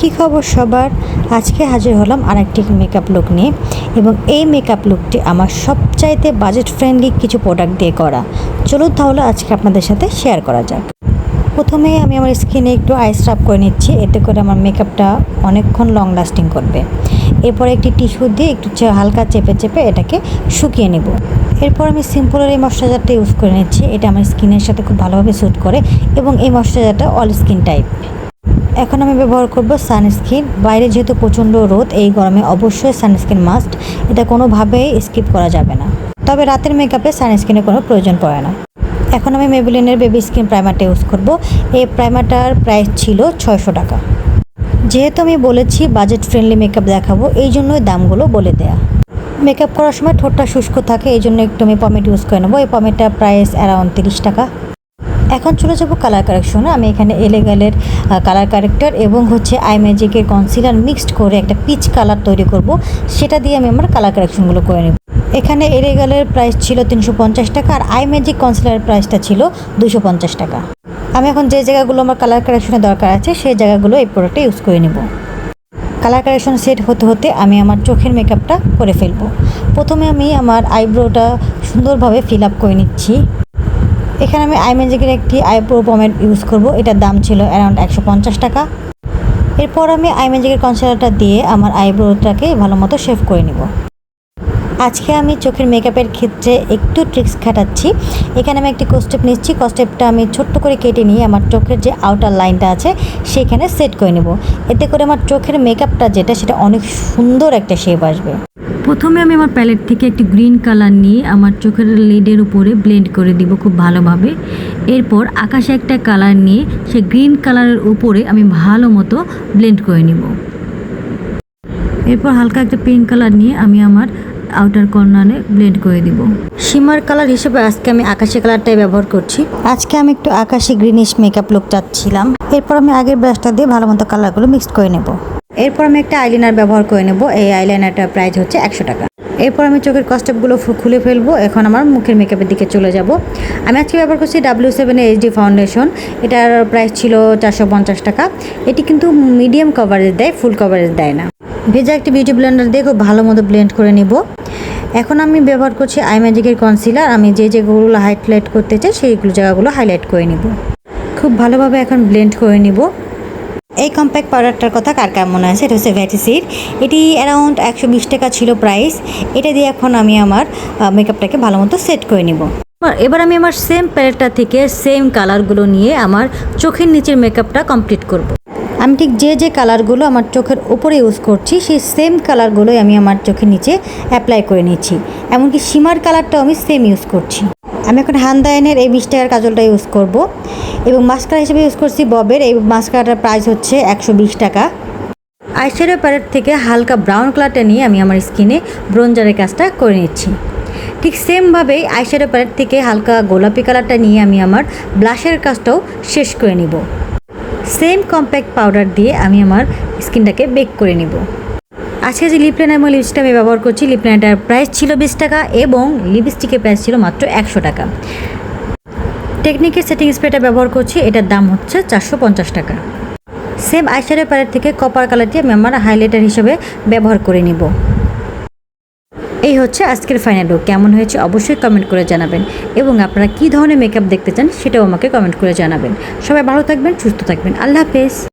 কী খবর সবার? আজকে হাজির হলাম আরেকটি মেকআপ লুক নিয়ে এবং এই মেকআপ লুকটি আমার সবচাইতে বাজেট ফ্রেন্ডলি কিছু প্রোডাক্ট দিয়ে করা। চলুন তাহলে আজকে আপনাদের সাথে শেয়ার করা যাক। প্রথমে আমি আমার স্কিনে একটু আইস রাব করে নিচ্ছি, এতে করে আমার মেকআপটা অনেকক্ষণ লং লাস্টিং করবে। এরপর একটি টিস্যু দিয়ে একটু হালকা চেপে চেপে এটাকে শুকিয়ে নেব। এরপর আমি সিম্পলের এই ময়শ্চারাইজারটা ইউজ করে নিচ্ছি, এটা আমার স্কিনের সাথে খুব ভালোভাবে স্যুট করে এবং এই ময়শ্চারাইজারটা অল স্কিন টাইপ এখন আমি ব্যবহার করব সানস্ক্রিন। বাইরে যেহেতু প্রচণ্ড রোদ, এই গরমে অবশ্যই সানস্ক্রিন মাস্ট এটা কোনোভাবেই স্কিপ করা যাবে না। তবে রাতের মেকআপে সানস্ক্রিনের কোনো প্রয়োজন পড়ে না। এখন আমি মেবিলিনের বেবি স্কিন প্রাইমারটা ইউজ করব। এই প্রাইমারটার প্রাইস ছিল ছয়শো টাকা। যেহেতু আমি বলেছি বাজেট ফ্রেন্ডলি মেকআপ দেখাবো, এই জন্যই দামগুলো বলে দেয়া। মেকআপ করার সময় ঠোঁটটা শুষ্ক থাকে, এই জন্য একটু আমি পমেট ইউজ করে নেব। এই পমেটটার প্রাইস অ্যারাউন্ড তিরিশ টাকা। এখন চলে যাব কালার কারেকশনে আমি এখানে এলেগালের কালার কারেক্টর এবং হচ্ছে আই ম্যাজিকের কনসিলার মিক্সড করে একটা পিচ কালার তৈরি করব। সেটা দিয়ে আমি আমার কালার কারেকশনগুলো করে নেব। এখানে এলেগালের প্রাইস ছিল তিনশো পঞ্চাশ টাকা আর আই ম্যাজিক কনসিলারের প্রাইসটা ছিল দুশো পঞ্চাশ টাকা। আমি এখন যে জায়গাগুলো আমার কালার কারেকশনের দরকার আছে, সেই জায়গাগুলো এই প্রোডাক্টে ইউজ করে নেব। কালার কারেকশন সেট হতে হতে আমি আমার চোখের মেকআপটা করে ফেলব। প্রথমে আমি আমার আইব্রোটা সুন্দরভাবে ফিল আপ করে নিচ্ছি। এখানে আমি আই ম্যাজিকের একটি আইব্রো পমেট ইউজ করব। এটার দাম ছিল অ্যারাউন্ড একশো পঞ্চাশ টাকা। এরপর আমি আই ম্যাজিকের কনসিলারটা দিয়ে আমার আইব্রোটাকে ভালো মতো শেভ করে নিব। আজকে আমি চোখের মেকআপের ক্ষেত্রে একটু ট্রিক্স খাটাচ্ছি। এখানে আমি একটি কস্টেপ নিচ্ছি। কস্টেপটা আমি ছোট্ট করে কেটে নিয়ে আমার চোখের যে আউটার লাইনটা আছে, সেখানে সেট করে নেব। এতে করে আমার চোখের মেকআপটা যেটা, সেটা অনেক সুন্দর একটা শেপ আসবে। প্রথমে আমি আমার প্যালেট থেকে একটি গ্রিন কালার নিয়ে আমার চোখের লিডের উপরে ব্লেন্ড করে দিব খুব ভালোভাবে। এরপর আকাশে একটা কালার নিয়ে সেই গ্রিন কালারের উপরে আমি ভালো মতো ব্লেন্ড করে নিব। এরপর হালকা একটা পিঙ্ক কালার নিয়ে আমি আমার আউটার কর্নারে ব্লেন্ড করে দিব। শিমার কালার হিসেবে আজকে আমি আকাশি কালারটাই ব্যবহার করছি। আজকে আমি একটু আকাশি গ্রিনিশ মেকআপ লুক চাচ্ছিলাম। এরপর আমি আগের ব্রাশটা দিয়ে ভালো মতো কালারগুলো মিক্স করে নেব। এরপর আমি একটা আইলাইনার ব্যবহার করে নেব। এই আইলাইনারটার প্রাইস হচ্ছে একশো টাকা। এরপর আমি চোখের কস্টেপগুলো খুলে ফেলব। এখন আমার মুখের মেকআপের দিকে চলে যাব। আমি আজকে ব্যবহার করছি ডাব্লিউ সেভেন এইচডি ফাউন্ডেশন এটার প্রাইস ছিল চারশো পঞ্চাশ টাকা। এটি কিন্তু মিডিয়াম কভারেজ দেয় ফুল কভারেজ দেয় না। ভেজা একটি বিউটি ব্লেন্ডার দিয়ে খুব ভালো মতো ব্লেন্ড করে নিব। এখন আমি ব্যবহার করছি আই ম্যাজিকের কনসিলার আমি যে যেগুলো হাইলাইট করতে চাই, সেইগুলো জায়গাগুলো হাইলাইট করে নিব। খুব ভালোভাবে এখন ব্লেন্ড করে নিব। এই কম্প্যাক্ট পাউডারটার কথা কার কার মনে আছে? এটা হচ্ছে ভ্যাটিসির এটি অ্যারাউন্ড একশো বিশ টাকা ছিল প্রাইস এটা দিয়ে এখন আমি আমার মেকআপটাকে ভালো মতো সেট করে নিব। এবার আমি আমার সেম প্যালেটটা থেকে সেম কালারগুলো নিয়ে আমার চোখের নিচের মেকআপটা কমপ্লিট করব। আমি ঠিক যে যে কালারগুলো আমার চোখের ওপরে ইউজ করছি, সেই সেম কালারগুলোই আমি আমার চোখের নিচে অ্যাপ্লাই করে নিচ্ছি। এমনকি সীমার কালারটাও আমি সেম ইউজ করছি। আমি এখন হান্দায়নের এই বিশ টাকার কাজলটা ইউজ করব এবং মাস্কারা হিসেবে ইউজ করছি ববের এই মাস্কারাটার প্রাইস হচ্ছে একশো বিশ টাকা। আইশ্যাডো প্যালেট থেকে হালকা ব্রাউন কালারটা নিয়ে আমি আমার স্কিনে ব্রোঞ্জারের কাজটা করে নিচ্ছি। ঠিক সেমভাবেই আইশ্যাডো প্যালেট থেকে হালকা গোলাপি কালারটা নিয়ে আমি আমার ব্লাশের কাজটাও শেষ করে নিব। সেম কম্প্যাক্ট পাউডার দিয়ে আমি আমার স্কিনটাকে বেক করে নিব। আজকে যে লিপ লাইনার এবং লিপস্টিক আমি ব্যবহার করছি লিপ লাইনারটার প্রাইস ছিল বিশ টাকা এবং লিপস্টিকের প্রাইস ছিল মাত্র একশো টাকা। টেকনিকের সেটিং স্প্রেটা ব্যবহার করছি, এটার দাম হচ্ছে চারশো পঞ্চাশ টাকা। সেম আইশ্যাডো প্যালেট থেকে কপার কালারটি আমি আমার হাইলাইটার হিসেবে ব্যবহার করে নিব। এই হচ্ছে আজকের ফাইনাল লুক কেমন হয়েছে অবশ্যই কমেন্ট করে জানাবেন। এবং আপনারা কী ধরনের মেকআপ দেখতে চান, সেটাও আমাকে কমেন্ট করে জানাবেন। সবাই ভালো থাকবেন, সুস্থ থাকবেন। আল্লাহ হাফেজ।